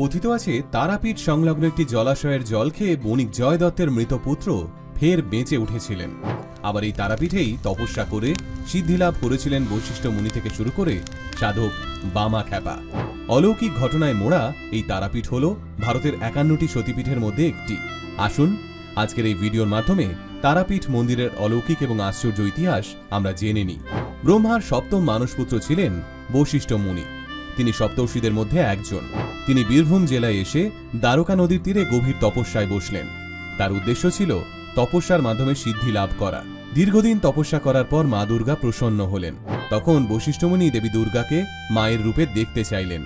কথিত আছে, তারাপীঠ সংলগ্ন একটি জলাশয়ের জল খেয়ে বণিক জয় দত্তের মৃত পুত্র ফের বেঁচে উঠেছিলেন। আবার এই তারাপীঠেই তপস্যা করে সিদ্ধিলাভ করেছিলেন বৈশিষ্ট্য মুনি থেকে শুরু করে সাধক বামা খ্যাপা। অলৌকিক ঘটনায় মোড়া এই তারাপীঠ হল ভারতের একান্নটি সতীপীঠের মধ্যে একটি। আসুন, আজকের এই ভিডিওর মাধ্যমে তারাপীঠ মন্দিরের অলৌকিক এবং আশ্চর্য ইতিহাস আমরা জেনে নিই। ব্রহ্মার সপ্তম মানসপুত্র ছিলেন বৈশিষ্ট্য মুনি। তিনি সপ্তর্ষিদের মধ্যে একজন। তিনি বীরভূম জেলায় এসে দ্বারকা নদীর তীরে গভীর তপস্যায় বসলেন। তার উদ্দেশ্য ছিল তপস্যার মাধ্যমে সিদ্ধি লাভ করা। দীর্ঘদিন তপস্যা করার পর মা দুর্গা প্রসন্ন হলেন। তখন বৈশিষ্ট্যমণি দেবী দুর্গাকে মায়ের রূপে দেখতে চাইলেন।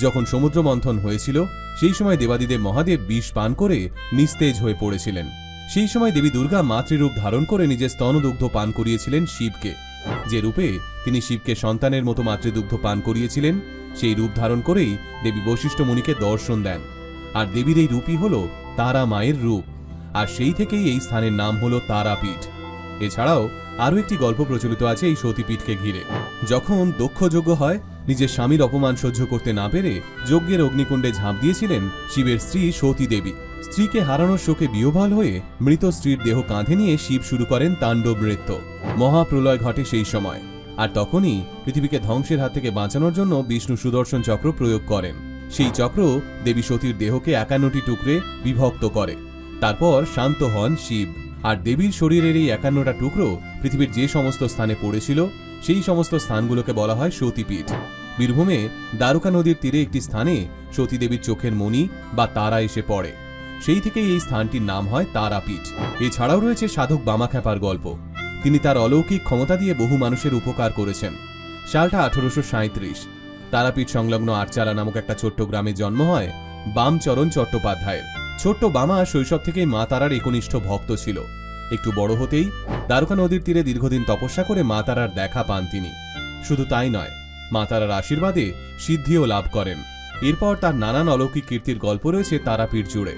যখন সমুদ্র মন্থন হয়েছিল, সেই সময় দেবাদিদেব মহাদেব বিষ পান করে নিস্তেজ হয়ে পড়েছিলেন। সেই সময় দেবী দুর্গা মাতৃরূপ ধারণ করে নিজের স্তনদুগ্ধ পান করিয়েছিলেন শিবকে। যে রূপে তিনি শিবকে সন্তানের মতো মাতৃদুগ্ধ পান করিয়েছিলেন সেই রূপ ধারণ করেই দেবী বৈশিষ্ট্য মুনিকে দর্শন দেন। আর দেবীর এই রূপই হল তারা মায়ের রূপ, আর সেই থেকেই এই স্থানের নাম হল তারাপীঠ। এছাড়াও আরও একটি গল্প প্রচলিত আছে এই সতীপীঠকে ঘিরে। যখন দক্ষযজ্ঞ হয়, নিজের স্বামীর অপমান সহ্য করতে না পেরে যজ্ঞের অগ্নিকুণ্ডে ঝাঁপ দিয়েছিলেন শিবের স্ত্রী সতী দেবী। স্ত্রীকে হারানোর শোকে বিহ্বল হয়ে মৃত স্ত্রীর দেহ কাঁধে নিয়ে শিব শুরু করেন তাণ্ডব নৃত্য মহাপ্রলয় ঘটে সেই সময়। আর তখনই পৃথিবীকে ধ্বংসের হাত থেকে বাঁচানোর জন্য বিষ্ণু সুদর্শন চক্র প্রয়োগ করেন। সেই চক্র দেবী সতীর দেহকে একান্নটি টুকরে বিভক্ত করে। তারপর শান্ত হন শিব। আর দেবীর শরীরের এই একান্নটা টুকরো পৃথিবীর যে সমস্ত স্থানে পড়েছিল, সেই সমস্ত স্থানগুলোকে বলা হয় সতীপীঠ। বীরভূমে দ্বারকা নদীর তীরে একটি স্থানে সতী দেবীর চোখের মণি বা তারা এসে পড়ে। সেই থেকেই এই স্থানটির নাম হয় তারাপীঠ। এছাড়াও রয়েছে সাধক বামাখ্যাপার গল্প। তিনি তার অলৌকিক ক্ষমতা দিয়ে বহু মানুষের উপকার করেছেন। সালটা আঠারোশো সাঁত্রিশ তারাপীঠ সংলগ্ন আরচালা নামক একটা ছোট্ট গ্রামে জন্ম হয় বামচরণ চট্টোপাধ্যায়ের। ছোট্ট বামা শৈশব থেকেই মা তারার একনিষ্ঠ ভক্ত ছিল। একটু বড় হতেই দ্বারকা নদীর তীরে দীর্ঘদিন তপস্যা করে মা তারার দেখা পান তিনি। শুধু তাই নয়, মা তারার আশীর্বাদে সিদ্ধিও লাভ করেন। এরপর তার নানান অলৌকিক কীর্তির গল্প রয়েছে তারাপীঠ জুড়ে।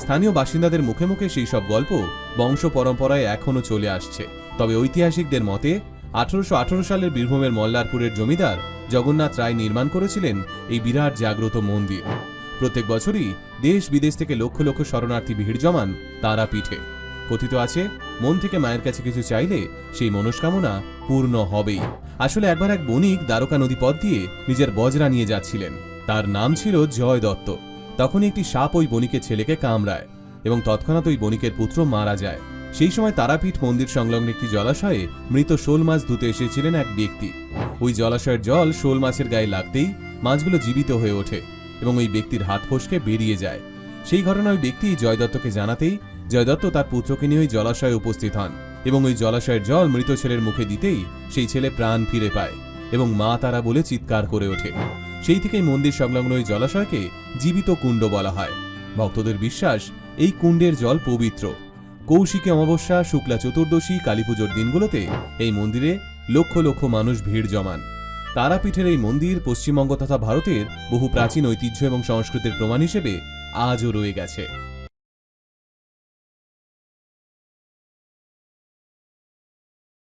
স্থানীয় বাসিন্দাদের মুখে মুখে সেই সব গল্প বংশ পরম্পরায় এখনও চলে আসছে। তবে ঐতিহাসিকদের মতে, আঠারোশো সালের বীরভূমের মল্লারপুরের জমিদার জগন্নাথ রায় নির্মাণ করেছিলেন এই বিরাট জাগ্রত মন্দির। প্রত্যেক বছরই দেশ বিদেশ থেকে লক্ষ লক্ষ শরণার্থী ভিড় জমান তারাপীঠে। কথিত আছে, মন থেকে মায়ের কাছে কিছু চাইলে সেই মনস্কামনা পূর্ণ হবেই। আসলে একবার এক বণিক দ্বারকা নদী পথ দিয়ে নিজের বজরা নিয়ে যাচ্ছিলেন। তার নাম ছিল জয় দত্ত। তখন একটি সাপ ওই বণিকের ছেলেকে কামড়ায় এবং তৎক্ষণাৎ ওই বণিকের পুত্র মারা যায়। সেই সময় তারাপীঠ মন্দির সংলগ্ন একটি জলাশয়ে মৃত শোল মাছ ধুতে এসেছিলেন এক ব্যক্তি। ওই জলাশয়ের জল শোল মাছের গায়ে লাগতেই মাছগুলো জীবিত হয়ে ওঠে এবং ওই ব্যক্তির হাত ফসকে বেরিয়ে যায়। সেই ঘটনা ওই ব্যক্তি জয়দত্তকে জানাতেই জয়দত্ত তার পুত্রকে নিয়ে ওই জলাশয়ে উপস্থিত হন এবং ওই জলাশয়ের জল মৃত ছেলের মুখে দিতেই সেই ছেলে প্রাণ ফিরে পায় এবং মা তারা বলে চিৎকার করে ওঠে। সেই থেকেই মন্দির সংলগ্ন ওই জলাশয়কে জীবিত কুণ্ড বলা হয়। ভক্তদের বিশ্বাস, এই কুণ্ডের জল পবিত্র। কৌশিকী অমাবস্যা, শুক্লা চতুর্দশী কালীপুজোর দিনগুলোতে এই মন্দিরে লক্ষ লক্ষ মানুষ ভিড় জমান। তারাপীঠের এই মন্দির পশ্চিমবঙ্গ তথা ভারতের বহু প্রাচীন ঐতিহ্য এবং সংস্কৃতির প্রমাণ হিসেবে আজও রয়ে গেছে।